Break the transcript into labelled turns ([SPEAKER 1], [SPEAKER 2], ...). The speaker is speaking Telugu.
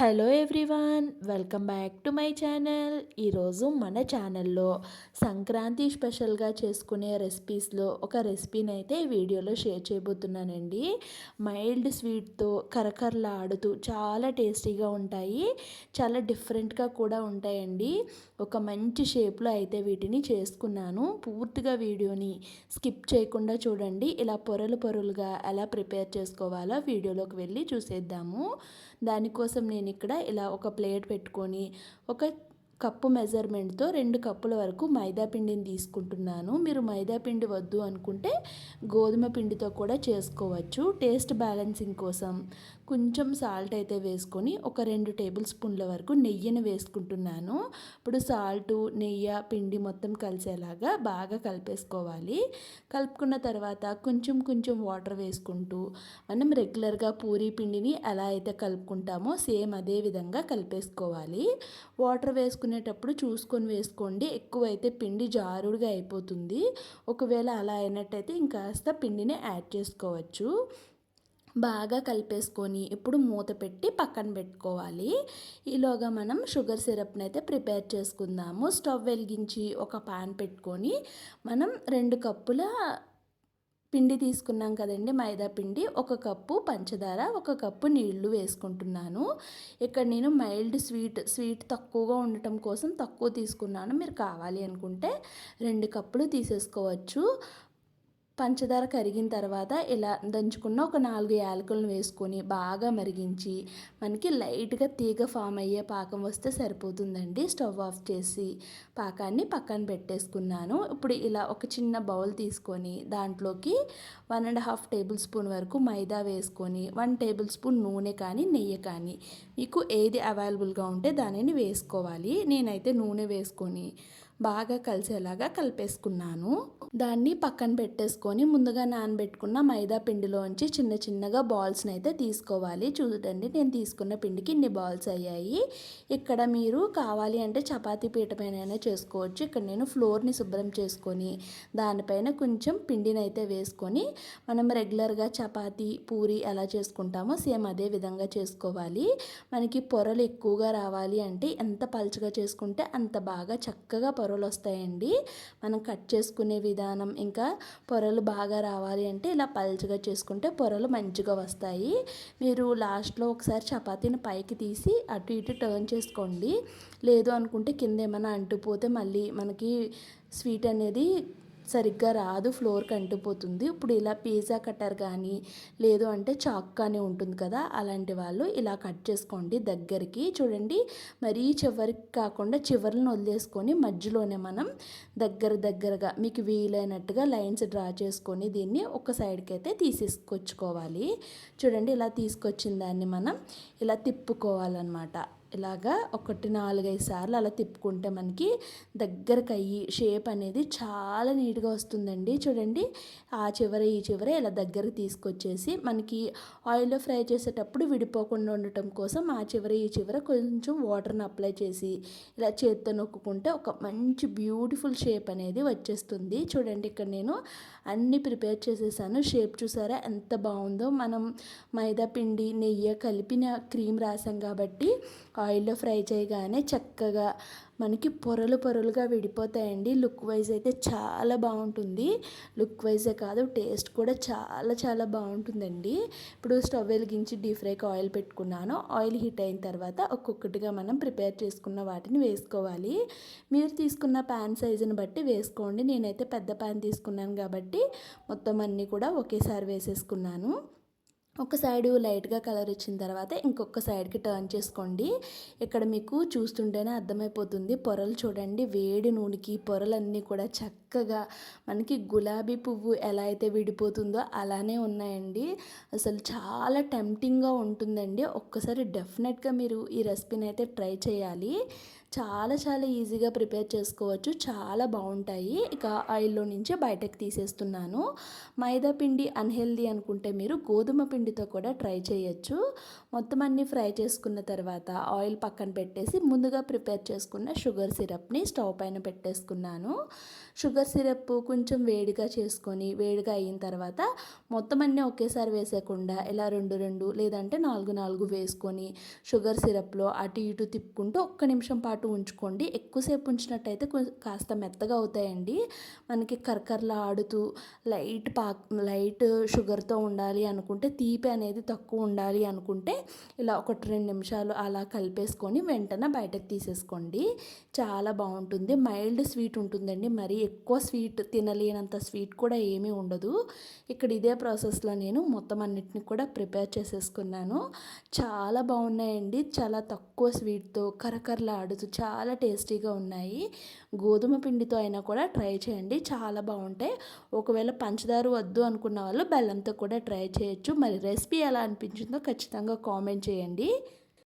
[SPEAKER 1] Hello everyone welcome back to my channel. ఈరోజు మన ఛానల్లో సంక్రాంతి స్పెషల్గా చేసుకునే రెసిపీస్లో ఒక రెసిపీని అయితే వీడియోలో షేర్ చేయబోతున్నానండి. మైల్డ్ స్వీట్తో కరకరలాడుతూ చాలా టేస్టీగా ఉంటాయి. చాలా డిఫరెంట్గా కూడా ఉంటాయండి. ఒక మంచి షేప్లో అయితే వీటిని చేసుకున్నాను. పూర్తిగా వీడియోని స్కిప్ చేయకుండా చూడండి. ఇలా పొరలు పొరలుగా ఎలా ప్రిపేర్ చేసుకోవాలో వీడియోలోకి వెళ్ళి చూసేద్దాము. దానికోసం నేను ఇక్కడ ఇలా ఒక ప్లేట్ పెట్టుకొని ఒక కప్పు మెజర్మెంట్తో రెండు కప్పుల వరకు మైదా పిండిని తీసుకుంటున్నాను. మీరు మైదా పిండి వద్దు అనుకుంటే గోధుమ పిండితో కూడా చేసుకోవచ్చు. టేస్ట్ బ్యాలెన్సింగ్ కోసం కొంచెం సాల్ట్ అయితే వేసుకొని ఒక రెండు టేబుల్ స్పూన్ల వరకు నెయ్యిని వేసుకుంటున్నాను. ఇప్పుడు సాల్టు నెయ్యి పిండి మొత్తం కలిసేలాగా బాగా కలిపేసుకోవాలి. కలుపుకున్న తర్వాత కొంచెం కొంచెం వాటర్ వేసుకుంటూ మనం రెగ్యులర్గా పూరీ పిండిని ఎలా అయితే కలుపుకుంటామో సేమ్ అదే విధంగా కలిపేసుకోవాలి. వాటర్ వేసుకునేటప్పుడు చూసుకొని వేసుకోండి. ఎక్కువైతే పిండి జారుడుగా అయిపోతుంది. ఒకవేళ అలా అయినట్టయితే ఇంకాస్త పిండిని యాడ్ చేసుకోవచ్చు. బాగా కలిపేసుకొని ఇప్పుడు మూత పెట్టి పక్కన పెట్టుకోవాలి. ఈలోగా మనం షుగర్ సిరప్ని అయితే ప్రిపేర్ చేసుకుందాము. స్టవ్ వెలిగించి ఒక పాన్ పెట్టుకొని మనం రెండు కప్పుల పిండి తీసుకున్నాం కదండి మైదా పిండి. ఒక కప్పు పంచదార ఒక కప్పు నీళ్ళు వేసుకుంటున్నాను. ఇక్కడ నేను మైల్డ్ స్వీట్ స్వీట్ తక్కువగా ఉండటం కోసం తక్కువ తీసుకున్నాను. మీరు కావాలి అనుకుంటే రెండు కప్పులు తీసేసుకోవచ్చు. పంచదార కరిగిన తర్వాత ఇలా దంచుకున్న ఒక నాలుగు యాలకులను వేసుకొని బాగా మరిగించి మనకి లైట్గా తీగ ఫామ్ అయ్యే పాకం వస్తే సరిపోతుందండి. స్టవ్ ఆఫ్ చేసి పాకాన్ని పక్కన పెట్టేసుకున్నాను. ఇప్పుడు ఇలా ఒక చిన్న బౌల్ తీసుకొని దాంట్లోకి one and half tablespoon వరకు మైదా వేసుకొని వన్ టేబుల్ స్పూన్ నూనె కానీ నెయ్యి కానీ మీకు ఏది అవైలబుల్గా ఉంటే దానిని వేసుకోవాలి. నేనైతే నూనె వేసుకొని బాగా కలిసేలాగా కలిపేసుకున్నాను. దాన్ని పక్కన పెట్టేసుకొని ముందుగా నానబెట్టుకున్న మైదా పిండిలోంచి చిన్న చిన్నగా బాల్స్ని అయితే తీసుకోవాలి. చూడండి నేను తీసుకున్న పిండికి ఇన్ని బాల్స్ అయ్యాయి. ఇక్కడ మీరు కావాలి అంటే చపాతీ పీట పైన చేసుకోవచ్చు. ఇక్కడ నేను ఫ్లోర్ని శుభ్రం చేసుకొని దానిపైన కొంచెం పిండిని అయితే వేసుకొని మనం రెగ్యులర్గా చపాతీ పూరి ఎలా చేసుకుంటామో సేమ్ అదే విధంగా చేసుకోవాలి. మనకి పొరలు ఎక్కువగా రావాలి అంటే ఎంత పలుచగా చేసుకుంటే అంత బాగా చక్కగా పొర పొరలు వస్తాయండి మనం కట్ చేసుకునే విధానం ఇంకా పొరలు బాగా రావాలి అంటే ఇలా పల్చగా చేసుకుంటే పొరలు మంచిగా వస్తాయి. మీరు లాస్ట్లో ఒకసారి చపాతీని పైకి తీసి అటు ఇటు టర్న్ చేసుకోండి. లేదు అనుకుంటే కింద ఏమైనా అంటుపోతే మళ్ళీ మనకి స్వీట్ అనేది సరిగ్గా రాదు ఫ్లోర్కి కంటిపోతుంది. ఇప్పుడు ఇలా పిజ్జా కట్టర్ కానీ లేదు అంటే చాక్ కానీ ఉంటుంది కదా అలాంటి వాళ్ళు ఇలా కట్ చేసుకోండి దగ్గరికి. చూడండి మరీ చివరికి కాకుండా చివరిని వదిలేసుకొని మధ్యలోనే మనం దగ్గర దగ్గరగా మీకు వీలైనట్టుగా లైన్స్ డ్రా చేసుకొని దీన్ని ఒక సైడ్కి అయితే తీసేసుకొచ్చుకోవాలి. చూడండి ఇలా తీసుకొచ్చిన దాన్ని మనం ఇలా తిప్పుకోవాలన్నమాట. ఇలాగా ఒకటి నాలుగైదు సార్లు అలా తిప్పుకుంటే మనకి దగ్గరకు అయ్యి షేప్ అనేది చాలా నీట్గా వస్తుందండి. చూడండి ఆ చివర ఈ చివర ఇలా దగ్గరకు తీసుకొచ్చేసి మనకి ఆయిల్లో ఫ్రై చేసేటప్పుడు విడిపోకుండా ఉండటం కోసం ఆ చివర ఈ చివర కొంచెం వాటర్ని అప్లై చేసి ఇలా చేత్తో నొక్కుంటే ఒక మంచి బ్యూటిఫుల్ షేప్ అనేది వచ్చేస్తుంది. చూడండి ఇక్కడ నేను అన్నీ ప్రిపేర్ చేసేసాను. షేప్ చూసారా ఎంత బాగుందో. మనం మైదా పిండి నెయ్యి కలిపిన క్రీమ్ రాసాం కాబట్టి ఆయిల్లో ఫ్రై చేయగానే చక్కగా మనకి పొరలు పొరలుగా విడిపోతాయండి. లుక్ వైజ్ అయితే చాలా బాగుంటుంది. లుక్ వైజే కాదు టేస్ట్ కూడా చాలా చాలా బాగుంటుందండి. ఇప్పుడు స్టవ్ వెలిగించి డీప్ ఫ్రైకి ఆయిల్ పెట్టుకున్నాను. ఆయిల్ హీట్ అయిన తర్వాత ఒక్కొక్కటిగా మనం ప్రిపేర్ చేసుకున్న వాటిని వేసుకోవాలి. మీరు తీసుకున్న ప్యాన్ సైజుని బట్టి వేసుకోండి. నేనైతే పెద్ద ప్యాన్ తీసుకున్నాను కాబట్టి మొత్తం అన్నీ కూడా ఒకేసారి వేసేసుకున్నాను. ఒక సైడ్ లైట్గా కలర్ వచ్చిన తర్వాత ఇంకొక సైడ్కి టర్న్ చేసుకోండి. ఇక్కడ మీకు చూస్తుంటేనే అర్థమైపోతుంది. పొరలు చూడండి. వేడి నూనెకి పొరలన్నీ కూడా చక్కగా చక్కగా మనకి గులాబీ పువ్వు ఎలా అయితే విడిపోతుందో అలానే ఉన్నాయండి. అసలు చాలా టెంప్టింగ్గా ఉంటుందండి. ఒక్కసారి డెఫినెట్గా మీరు ఈ రెసిపీని అయితే ట్రై చేయాలి. చాలా చాలా ఈజీగా ప్రిపేర్ చేసుకోవచ్చు. చాలా బాగుంటాయి. ఇక ఆయిల్లో నుంచి బయటకు తీసేస్తున్నాను. మైదా పిండి అన్హెల్దీ అనుకుంటే మీరు గోధుమ పిండితో కూడా ట్రై చేయొచ్చు. మొత్తం అన్నీ ఫ్రై చేసుకున్న తర్వాత ఆయిల్ పక్కన పెట్టేసి ముందుగా ప్రిపేర్ చేసుకున్న షుగర్ సిరప్ని స్టవ్ పైన పెట్టేసుకున్నాను. షుగర్ షుగర్ సిరప్ కొంచెం వేడిగా చేసుకొని వేడిగా అయిన తర్వాత మొత్తం అన్నీ ఒకేసారి వేసేయకుండా ఇలా రెండు రెండు లేదంటే నాలుగు నాలుగు వేసుకొని షుగర్ సిరప్లో అటు ఇటు తిప్పుకుంటూ ఒక్క నిమిషం పాటు ఉంచుకోండి. ఎక్కువసేపు ఉంచినట్టయితే కాస్త మెత్తగా అవుతాయండి. మనకి కరకరలా ఆడుతూ లైట్ పా లైట్ షుగర్తో ఉండాలి అనుకుంటే తీపి అనేది తక్కువ ఉండాలి అనుకుంటే ఇలా ఒకటి రెండు నిమిషాలు అలా కలిపేసుకొని వెంటనే బయటకు తీసేసుకోండి. చాలా బాగుంటుంది. మైల్డ్ స్వీట్ ఉంటుందండి. మరీ ఎక్కువ స్వీట్ తినలేనంత స్వీట్ కూడా ఏమీ ఉండదు. ఇక్కడ ఇదే ప్రాసెస్లో నేను మొత్తం అన్నిటిని కూడా ప్రిపేర్ చేసేసుకున్నాను. చాలా బాగున్నాయండి. చాలా తక్కువ స్వీట్తో కరకరలాడుతూ చాలా టేస్టీగా ఉన్నాయి. గోధుమ పిండితో అయినా కూడా ట్రై చేయండి. చాలా బాగుంటాయి. ఒకవేళ పంచదార వద్దు అనుకున్న వాళ్ళు బెల్లంతో కూడా ట్రై చేయొచ్చు. మరి రెసిపీ ఎలా అనిపించిందో ఖచ్చితంగా కామెంట్ చేయండి.